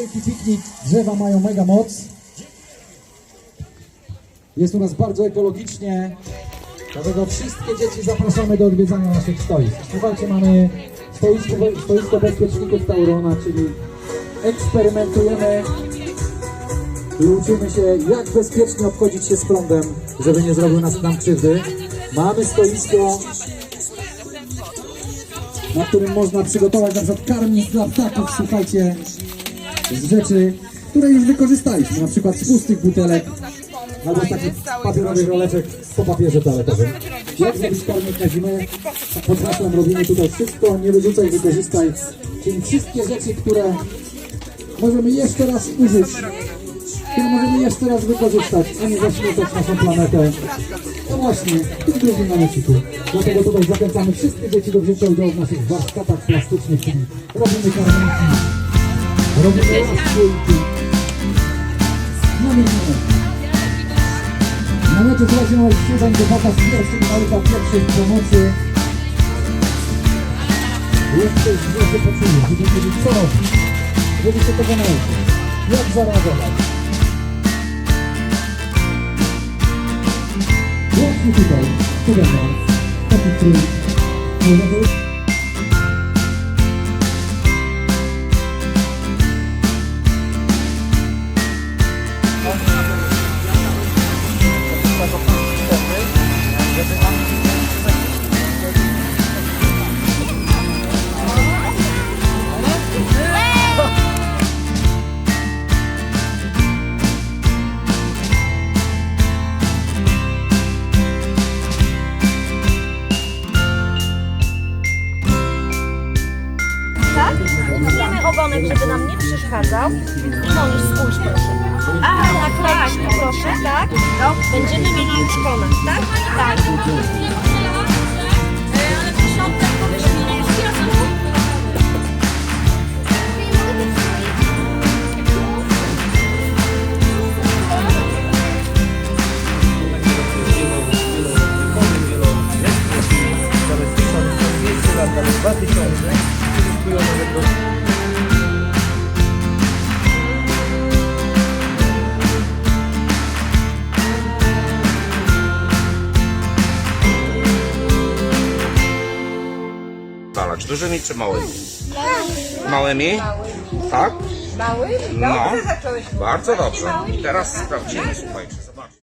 Wielki piknik, drzewa mają mega moc. Jest u nas bardzo ekologicznie, dlatego wszystkie dzieci zapraszamy do odwiedzania naszych stoisk. Słuchajcie, mamy stoisko, stoisko bezpieczników Taurona, czyli eksperymentujemy i uczymy się, jak bezpiecznie obchodzić się z prądem, żeby nie zrobił nas nam krzywdy. Mamy stoisko, na którym można przygotować na przykład karmnik dla ptaków, słuchajcie, z rzeczy, które już wykorzystaliśmy, na przykład z pustych butelek, albo z takich papierowych roleczek po papierze toaletowym. Jak zrobić karmnik na zimę? Pod hasłem robimy tutaj wszystko, nie wyrzucaj, wykorzystaj, czyli wszystkie rzeczy, które możemy jeszcze raz użyć, które możemy jeszcze raz wykorzystać, a nie zaśmiecać naszą planetę. No właśnie, w tym drugim namiotiku. Dlatego tutaj zachęcamy wszystkie dzieci do wzięcia udziału w naszych warsztatach plastycznych, czyli robimy karniki, Na mecie słuchajcie mamy sprzedań debata z pierwszych nauka pierwszej pomocy. Jeszcze zwierzę poczuje, żeby wiedzieć co robić, żeby się tego nauczyć, jak zareagować. Właśnie tutaj, przede mną, taki trój, można Tak? Utniemy ogonek, żeby nam nie przeszkadzał. I Moniusz, spójrz proszę. A, tak, tak? Będziemy mieli już konek, tak? Tak. Palacz dużymi czy małymi? Małymi? Tak? Mały? No. Dobrze zacząłeś. Bardzo dobrze. Teraz sprawdzimy, słuchajcie, zobaczcie.